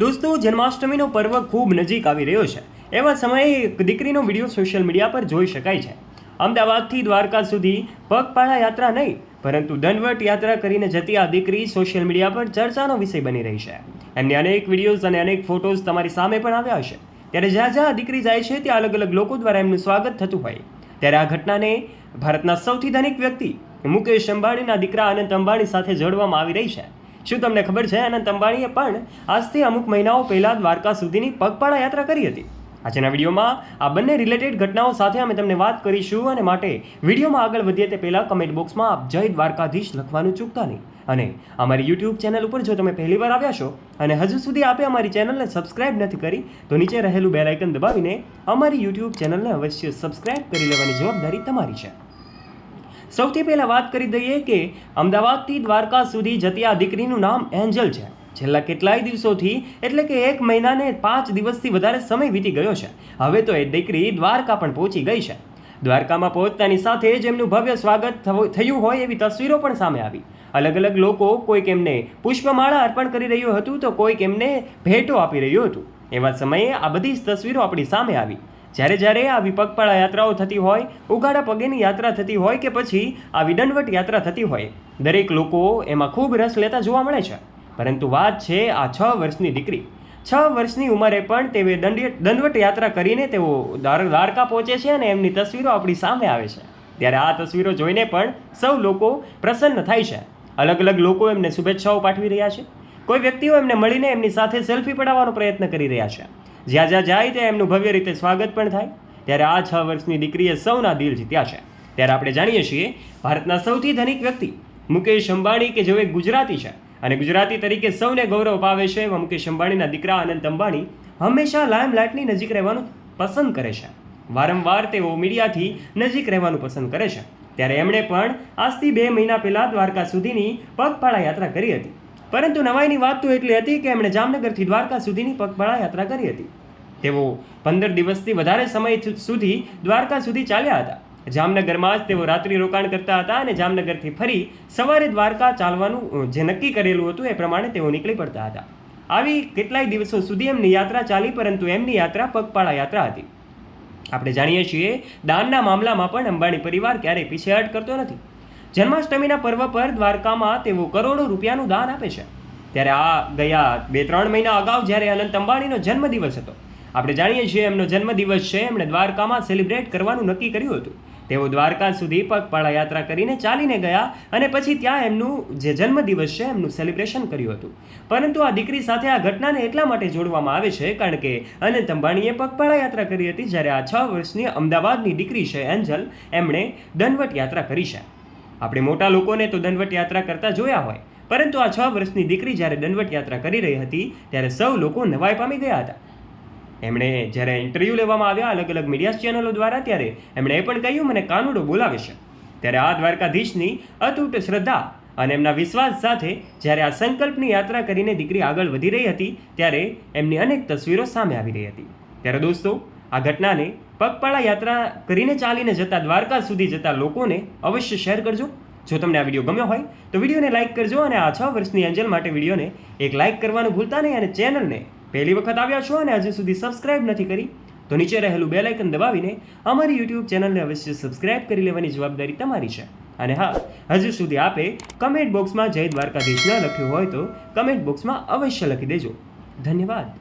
દોસ્તો, જન્માષ્ટમીનો પર્વ ખૂબ નજીક આવી રહ્યો છે. એવા સમયે એક દીકરીનો વીડિયો સોશિયલ મીડિયા પર જોઈ શકાય છે. અમદાવાદથી દ્વારકા સુધી પગપાળા યાત્રા નહીં, પરંતુ દંડવટ યાત્રા કરીને જતી આ દીકરી સોશિયલ મીડિયા પર ચર્ચાનો વિષય બની રહી છે. એમની અનેક વિડીયોઝ અને અનેક ફોટોઝ તમારી સામે પણ આવ્યા હશે. ત્યારે જ્યાં જ્યાં આ દીકરી જાય છે, ત્યાં અલગ અલગ લોકો દ્વારા એમનું સ્વાગત થતું હોય. ત્યારે આ ઘટનાને ભારતના સૌથી ધનિક વ્યક્તિ મુકેશ અંબાણીના દીકરા અનંત અંબાણી સાથે જોડવામાં આવી રહી છે. શું તમને ખબર છે અનંત અંબાણીએ પણ આજથી અમુક મહિનાઓ પહેલાં દ્વારકા સુધીની પગપાળા યાત્રા કરી હતી. આજના વિડીયોમાં આ બંને રિલેટેડ ઘટનાઓ સાથે અમે તમને વાત કરીશું અને માટે વિડીયોમાં આગળ વધીએ તે પહેલાં કમેન્ટ બોક્સમાં આપ જય દ્વારકાધીશ લખવાનું ચૂકતા નહીં. અને અમારી યુટ્યુબ ચેનલ ઉપર જો તમે પહેલી વાર આવ્યા છો અને હજુ સુધી આપે અમારી ચેનલને સબસ્ક્રાઇબ નથી કરી, તો નીચે રહેલું બેલ દબાવીને અમારી યુટ્યુબ ચેનલને અવશ્ય સબસ્ક્રાઇબ કરી લેવાની જવાબદારી તમારી છે. સૌથી પહેલા વાત કરી દઈએ કે અમદાવાદથી દ્વારકા સુધી જતી આ દીકરીનું નામ એન્જલ છે. છેલ્લા કેટલાય દિવસોથી એટલે કે એક મહિનાને પાંચ દિવસથી વધારે સમય વીતી ગયો છે. હવે તો એ દીકરી દ્વારકા પણ પહોંચી ગઈ છે. દ્વારકામાં પહોંચતાની સાથે જ એમનું ભવ્ય સ્વાગત થયું હોય એવી તસવીરો પણ સામે આવી. અલગ અલગ લોકો કોઈક એમને પુષ્પમાળા અર્પણ કરી રહ્યું હતું તો કોઈક એમને ભેટો આપી રહ્યું હતું. એવા સમયે આ બધી જ તસવીરો આપણી સામે આવી. જ્યારે જ્યારે આવી પગપાળા યાત્રાઓ થતી હોય ઉગાડા પગેની યાત્રા થતી હોય કે પછી આવી દંડવટ યાત્રા થતી હોય, દરેક લોકો એમાં ખૂબ રસ લેતા જોવા મળે છે. પરંતુ વાત છે આ છ વર્ષની દીકરી. છ વર્ષની ઉંમરે પણ તેઓ દંડ દંડવટ યાત્રા કરીને તેઓ દ્વાર- દ્વારકા પહોંચે છે અને એમની તસવીરો આપણી સામે આવે છે. ત્યારે આ તસવીરો જોઈને પણ સૌ લોકો પ્રસન્ન થાય છે. અલગ અલગ લોકો એમને શુભેચ્છાઓ પાઠવી રહ્યા છે. કોઈ વ્યક્તિઓ એમને મળીને એમની સાથે સેલ્ફી પડાવવાનો પ્રયત્ન કરી રહ્યા છે. જ્યાં જ્યાં જાય ત્યાં એમનું ભવ્ય રીતે સ્વાગત પણ થાય. ત્યારે આ છ વર્ષની દીકરીએ સૌના દિલ જીત્યા છે. ત્યારે આપણે જાણીએ છીએ, ભારતના સૌથી ધનિક વ્યક્તિ મુકેશ અંબાણી કે જેઓ એક ગુજરાતી છે. અને ગુજરાતી તરીકે સૌને ગૌરવ પાવે છે એવા મુકેશ અંબાણીના દીકરા અનંત અંબાણી હંમેશા લાઇમલાઇટની નજીક રહેવાનું પસંદ કરે છે. વારંવાર તેઓ મીડિયાથી નજીક રહેવાનું પસંદ કરે છે. ત્યારે એમણે પણ આજથી બે મહિના પહેલાં દ્વારકા સુધીની પગપાળા યાત્રા કરી હતી. પરંતુ નવાઈની વાત તો એટલી હતી કે એમણે જામનગરથી દ્વારકા સુધીની પગપાળા યાત્રા કરી હતી. તેઓ પંદર દિવસથી વધારે સમય સુધી દ્વારકા સુધી ચાલ્યા હતા. જામનગરમાં જ તેઓ રાત્રિ રોકાણ કરતા હતા અને જામનગરથી ફરી સવારે દ્વારકા ચાલવાનું જે નક્કી કરેલું હતું એ પ્રમાણે તેઓ નીકળી પડતા હતા. આવી કેટલાય દિવસો સુધી એમની યાત્રા ચાલી, પરંતુ એમની યાત્રા પગપાળા યાત્રા હતી. આપણે જાણીએ છીએ દાનના મામલામાં પણ અંબાણી પરિવાર ક્યારેય પીછેહટ કરતો નથી. જન્માષ્ટમીના પર્વ પર દ્વારકામાં તેઓ કરોડો રૂપિયાનું દાન આપે છે. ત્યારે આ ગયા બે ત્રણ મહિના અગાઉ જ્યારે અનંત અંબાણીનો જન્મદિવસ હતો. આપણે જાણીએ છીએ એમનો જન્મદિવસ છે, એમણે દ્વારકામાં સેલિબ્રેટ કરવાનું નક્કી કર્યું હતું. તેઓ દ્વારકા સુધી પગપાળા યાત્રા કરીને ચાલીને ગયા અને પછી ત્યાં એમનું જે જન્મદિવસ છે, એમનું સેલિબ્રેશન કર્યું હતું. પરંતુ આ દીકરી સાથે આ ઘટનાને એટલા માટે જોડવામાં આવે છે, કારણ કે અનંત અંબાણીએ પગપાળા યાત્રા કરી હતી જ્યારે આ છ વર્ષની અમદાવાદની દીકરી છે, એન્જલ, એમણે દંડવટ યાત્રા કરી છે. આપણે મોટા લોકોને તો દંડવટ યાત્રા કરતા જોયા હોય. પરંતુ આ છ વર્ષની દીકરી જ્યારે દંડવટ યાત્રા કરી રહી હતી, ત્યારે સૌ લોકો નવાઈ પામી ગયા હતા. એમણે જ્યારે ઇન્ટરવ્યૂ લેવામાં આવ્યા અલગ અલગ મીડિયા ચેનલો દ્વારા, ત્યારે એમણે એ પણ કહ્યું, મને કાનુડો બોલાવે છે. ત્યારે આ દ્વારકાધીશની અતૂટ શ્રદ્ધા અને એમના વિશ્વાસ સાથે જ્યારે આ સંકલ્પની યાત્રા કરીને દીકરી આગળ વધી રહી હતી, ત્યારે એમની અનેક તસવીરો સામે આવી રહી હતી. ત્યારે દોસ્તો આ ઘટનાને પગપાળા યાત્રા કરીને ચાલીને જતા દ્વારકા સુધી જતા લોકોને અવશ્ય શેર કરજો. જો તમને આ વીડિયો ગમ્યો હોય, તો વિડીયોને લાઇક કરજો અને આ છ વર્ષની એન્જલ માટે વિડીયોને એક લાઇક કરવાનું ભૂલતા નહીં અને ચેનલને પહેલી વખત આવ્યા છો અને હજુ સુધી સબસ્ક્રાઇબ નથી કરી, તો નીચે રહેલું બે લાઇકન દબાવીને અમારી યુટ્યુબ ચેનલને અવશ્ય સબસ્ક્રાઇબ કરી લેવાની જવાબદારી તમારી છે. અને હા, હજુ સુધી આપે કમેન્ટ બોક્સમાં જય દ્વારકાધીશ ન લખ્યું હોય તો કમેન્ટ બોક્સમાં અવશ્ય લખી દેજો. ધન્યવાદ.